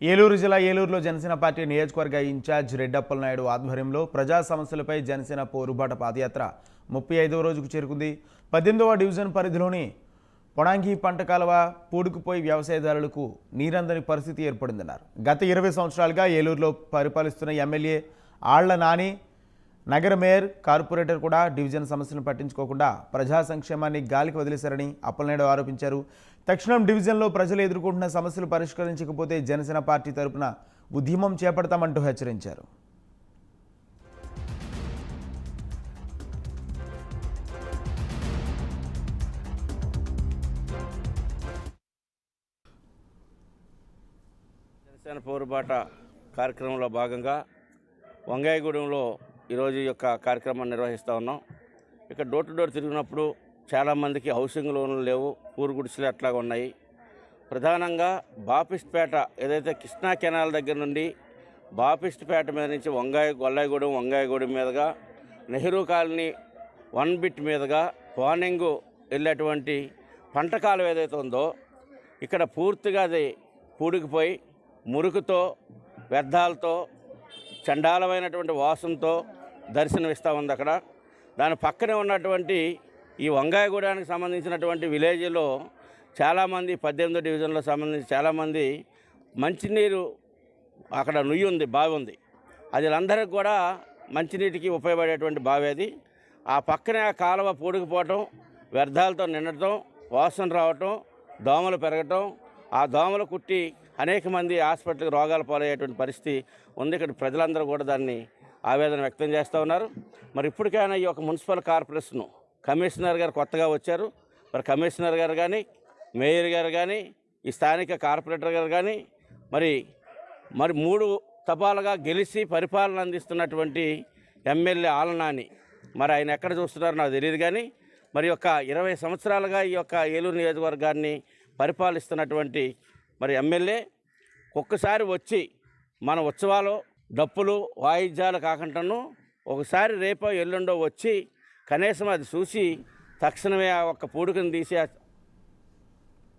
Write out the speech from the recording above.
ఏలూరు జిల్లా ఏలూరులో జనసేన పార్టీ నియోజకవర్గ ఇన్ఛార్జ్ రెడ్డప్పల నాయుడు ఆధ్వర్యంలో ప్రజా సమస్యలపై జనసేన పోరుబాట పాదయాత్ర. ముప్పై ఐదవ రోజుకు చేరుకుంది. పద్దెనిమిదవ డివిజన్ పరిధిలోని పొణాంగి పంట కాలువ పూడుకుపోయి వ్యవసాయదారులకు నీరందని పరిస్థితి ఏర్పడిందన్నారు. గత ఇరవై సంవత్సరాలుగా ఏలూరులో పరిపాలిస్తున్న ఎమ్మెల్యే ఆళ్ళ నాని నగర మేయర్ కార్పొరేటర్ కూడా డివిజన్ సమస్యలను పట్టించుకోకుండా ప్రజా సంక్షేమాన్ని గాలికి వదిలేశారని అప్పలనాయుడు ఆరోపించారు. తక్షణం డివిజన్లో ప్రజలు ఎదుర్కొంటున్న సమస్యలు పరిష్కరించకపోతే జనసేన పార్టీ తరపున ఉద్యమం చేపడతామంటూ హెచ్చరించారు. జనసేన పౌరబాట కార్యక్రమంలో భాగంగా వంగాయగూడెంలో ఈరోజు యొక్క కార్యక్రమాన్ని నిర్వహిస్తూ ఉన్నాం. ఇక్కడ డోర్ టు డోర్ తిరిగినప్పుడు చాలామందికి హౌసింగ్ లోన్లు లేవు పూరు గుడిసెలు అట్లాగా ఉన్నాయి. ప్రధానంగా బాపిస్ట్పేట ఏదైతే కృష్ణా కెనాల్ దగ్గర నుండి బాపిస్ట్పేట మీద నుంచి వంగాయ గొల్లాయిగూడెం వంగాయగూడెం మీదుగా నెహ్రూ కాలనీ వన్ బిట్ మీదుగా వార్నింగ్ వెళ్ళేటువంటి పంట కాలం ఏదైతే ఉందో ఇక్కడ పూర్తిగా అది పూడికిపోయి మురుకుతో వ్యర్థాలతో చండాలమైనటువంటి వాసంతో దర్శనమిస్తూ ఉంది అక్కడ. దాని పక్కనే ఉన్నటువంటి ఈ వంగాయగూడానికి సంబంధించినటువంటి విలేజ్లో చాలామంది పద్దెనిమిదో డివిజన్లో సంబంధించి చాలామంది మంచినీరు అక్కడ నుయ్యి ఉంది బావి ఉంది. అది అందరికి కూడా మంచినీటికి ఉపయోగపడేటువంటి బావి అది. ఆ పక్కనే ఆ కాలువ పూడుకుపోవటం వ్యర్థాలతో నిండటం వాసన రావటం దోమలు పెరగటం ఆ దోమలు కుట్టి అనేక మంది హాస్పిటల్కి రోగాలు పాలయ్యేటువంటి పరిస్థితి ఉంది. ఇక్కడ ప్రజలందరూ కూడా దాన్ని ఆవేదన వ్యక్తం చేస్తూ ఉన్నారు. మరి ఇప్పటికైనా ఈ యొక్క మున్సిపల్ కార్పొరేషన్ కమిషనర్ గారు కొత్తగా వచ్చారు. మరి కమిషనర్ గారు కానీ మేయర్ గారు కానీ ఈ స్థానిక కార్పొరేటర్ గారు కానీ మరి మరి మూడు తపాలుగా గెలిచి పరిపాలన అందిస్తున్నటువంటి ఎమ్మెల్యే ఆలనాని మరి ఆయన ఎక్కడ చూస్తున్నారో నాకు తెలియదు కానీ మరి యొక్క ఇరవై సంవత్సరాలుగా ఈ యొక్క ఏలూరు నియోజకవర్గాన్ని పరిపాలిస్తున్నటువంటి మరి ఎమ్మెల్యే ఒక్కసారి వచ్చి మన ఉత్సవాలు డప్పులు వాయిద్యాలు కాకుండాను ఒకసారి రేపో ఎల్లుండో వచ్చి కనీసం అది చూసి తక్షణమే ఆ ఒక్క పూడుకను తీసి